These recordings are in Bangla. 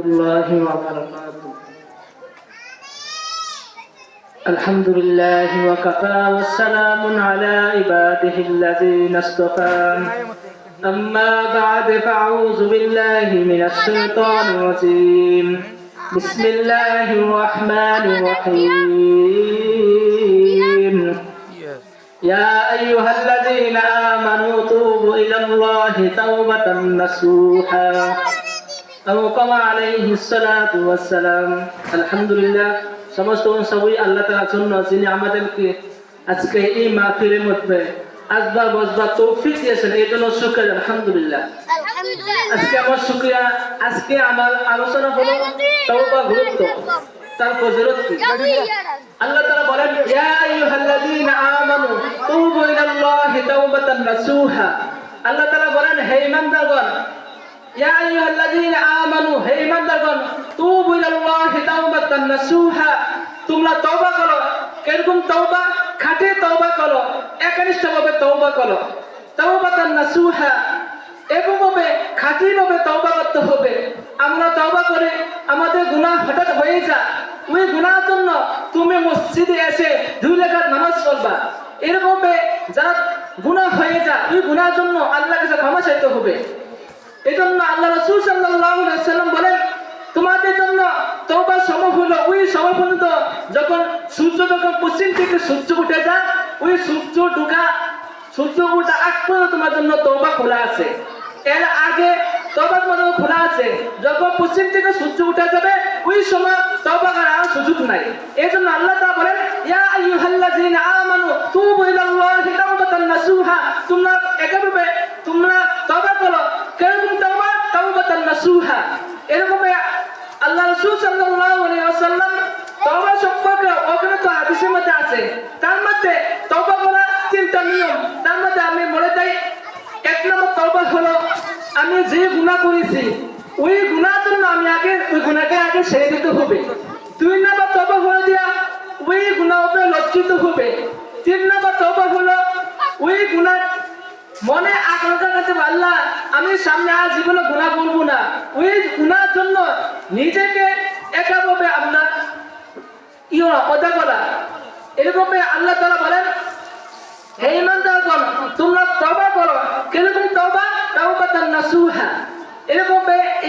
الله وبركاته الحمد لله وكفى والسلام على عباده الذين اصطفى أما بعد فأعوذ بالله من الشيطان الرجيم بسم الله الرحمن الرحيم يا أيها الذين آمنوا توبوا إلى الله توبة نصوحا আলহামদুলিল্লাহ সমস্ত সবই আল্লাহ তাআলা জন্য যিনি আমাদেরকে আজকে এই মাহফিলের মধ্যে আসবাব বসবাব তৌফিক দিয়েছেন এই জন্য শুকর আলহামদুলিল্লাহ। আজকে আমার শুক্রিয়া আজকে আমার আলোচনা হলো তওবা গুরুত্ব তার ফজিলত কি? আল্লাহ তালা বলেন ইয়া আইয়ুহাল্লাযীনা আমানু তওবু ইলাল্লাহি তাওবাতান নাসুহা। আল্লাহ তাআলা বলেন হে ঈমানদারগণ ইয়া আইয়ুহাল্লাযীনা আমানু, হে ঈমানদারগণ, তুবু ইলাল্লাহি তাওবাতান নাসুহা। তোমরা তওবা করো। কীরকম তওবা? খাঁটি তওবা করো। একনিষ্ঠভাবে তওবা করো। তাওবাতান নাসুহা। এরকমভাবে খাঁটিভাবে তওবা করতে হবে। আমরা তওবা করে আমাদের গুনাহ হঠাৎ হয়ে যায় ওই গুনার জন্য তুমি মসজিদে এসে দুই লেখার নামাজ পড়বা। এরকমভাবে যারা গুনাহ হয়ে যায় ওই গুনার জন্য আল্লাহ কাছে ক্ষমা চাইতে হবে। এই জন্য আল্লাহ রসুল সাল্লাম বলেন, তোমাদের জন্য তওবার সময় ওই সময় যখন সূর্য যখন পশ্চিম থেকে সূর্য উঠে যায়, ওই সূর্য ঢুকা সূর্য ওঠা আগ পর্যন্ত তোমার জন্য তওবা খোলা আছে। এর আগে তওবার মধ্যে খোলা আছে। যখন পশ্চিম থেকে সূর্য উঠে যাবে, ওই সময় তওবা করার সুযোগ নাই। এই জন্য আল্লাহ তা বলেন, ইয়া আইয়ুহাল্লাযীনা আমানু তুবু ইলাল্লাহি তাওবাতান নাসুহা। তোমরা একেভাবে তোমরা তওবা করো কীরকম তওবা তাওবাতান নাসুহা এরকম আল্লাহ রাসূল সাল্লাল্লাহু আলাইহি ওয়াসাল্লাম তওবা সম্পর্কে অগণিত হাদিসের মধ্যে আছে তার মধ্যে তওবা করা তিনটা নিয়ম তার মধ্যে আমি বলে দেই এক নম্বর তওবা হলো আমি যে গুনাহ করেছি, ওই গুনার জন্য আমি আগে, ওই গুনাহকে আগে ছেড়ে দিতে হবে। দুই নম্বর তওবা হলো দিয়া, ওই গুনাহ উপরে লজ্জিত হবে। তিন নম্বর তওবা হলো, ওই গুনাহ মনে আকাঙ্ক্ষা করতে আল্লাহ আমি সামনে আর জীবনে গুণা করব না। ওই গুণার জন্য নিজেকে একাভাবে আপনার ইয়ে অদা করা। এরকম আল্লাহ তালা বলেন, হে ইমানদারগণ, তোমরা তওবা করো কীরকম তওবা তাওবাতান নাসুহা এরকম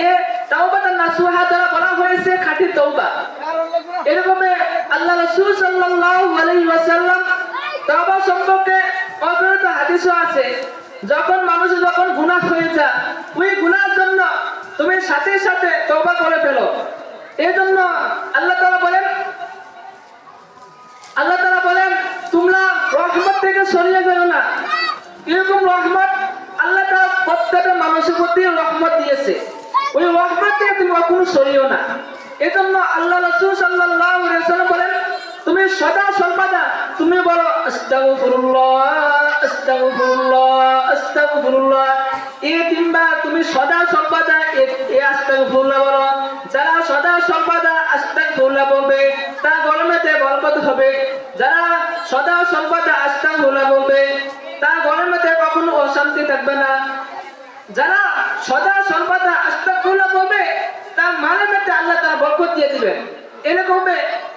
এ তাওবাতান নাসুহা দ্বারা বলা হয়েছে খাঁটি তওবা। আল্লাহ রাসূল সাল্লাল্লাহু আলাইহি ওয়াসাল্লাম তওবা সম্পর্কে হাদিসও আছে। যখন মানুষ যখন গুনাহ হয়ে যায়, ওই গুনার জন্য তুমি সাথে সাথে তওবা করে ফেলো। এই জন্য আল্লাহ তাআলা বলেন, আল্লাহ তাআলা বলেন, তোমরা রহমত থেকে সরিয়ে যাও না। এরকম রহমত প্রত্যেকটা মানুষের প্রতি রহমত দিয়েছে। ওই রহমত তুমি কখনো সরিও না। এজন্য আল্লাহ রাসূল ওয়াসাল্লাম বলেন, তুমি সদা সর্বদা তুমি বলো তুমি সদা সর্বদা এই আস্তাগফিরুল্লাহ বলো। যারা সদা সর্বদা আস্তাগফিরুল্লাহ বলবে, তার গরমেতে বরকত হবে। যারা সদা সর্বদা আস্তাগফিরুল্লাহ বলবে, তার গরমেতে কখনো অশান্তি থাকবে না। যারা সদা সর্বদা আস্তাগফিরুল্লাহ বলবে, তার মানের মধ্যে আল্লাহ তার বরকত দিয়ে দিবেন। এরকম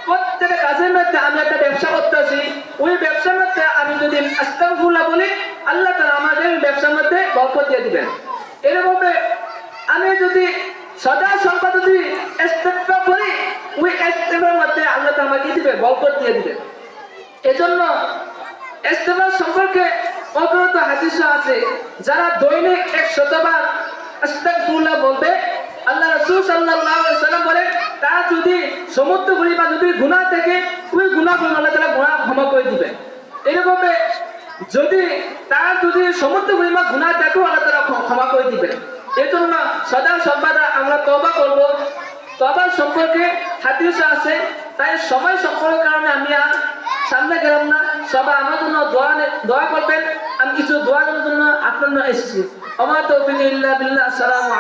প্রত্যেকটা কাজের মধ্যে আমি একটা ব্যবসা করতেছি। ওই ব্যবসার মধ্যে আমি যদি আস্তাগফিরুল্লাহ বলি, আল্লাহ তাআলা আমাদের ব্যবসার মধ্যে বরকত দিয়ে দিবেন। এরকম আমি যদি সদা সর্বদা যদি ইস্তেগফার করি, ওই ইস্তেগফারের মধ্যে আল্লাহ তাআলা আমাকে দিবে বরকত দিয়ে দিবে এজন্য ইস্তেগফার সম্পর্কে অগ্রত আছে, যারা দৈনিক এক শতবার আস্তাগফিরুল্লাহ বলবে, আল্লাহ রাসূল সাল্লাল্লাহু আলাইহি সাল্লাম বলেন, তারা যদি সমুদ্র পরিমাণ যদি গুনাহ থেকে ওই গুনাহ আল্লাহ তাআলা গুনাহ ক্ষমা করে দিবে এরকম যদি যদি থাকে আল্লাহ ক্ষমা করে দিবে এজন্য সদা সর্বদা আমরা তওবা করব। তওবার সম্পর্কে হাদিস আছে, তাই সময় সম্পর্কের কারণে আমি আর সামনে গেলাম না। সবাই আমার জন্য দোয়া দোয়া করবেন। আমি কিছু দোয়ার জন্য আপনার এসেছি। আমার তো ইল্লা বিল্লাহ। আসসালামু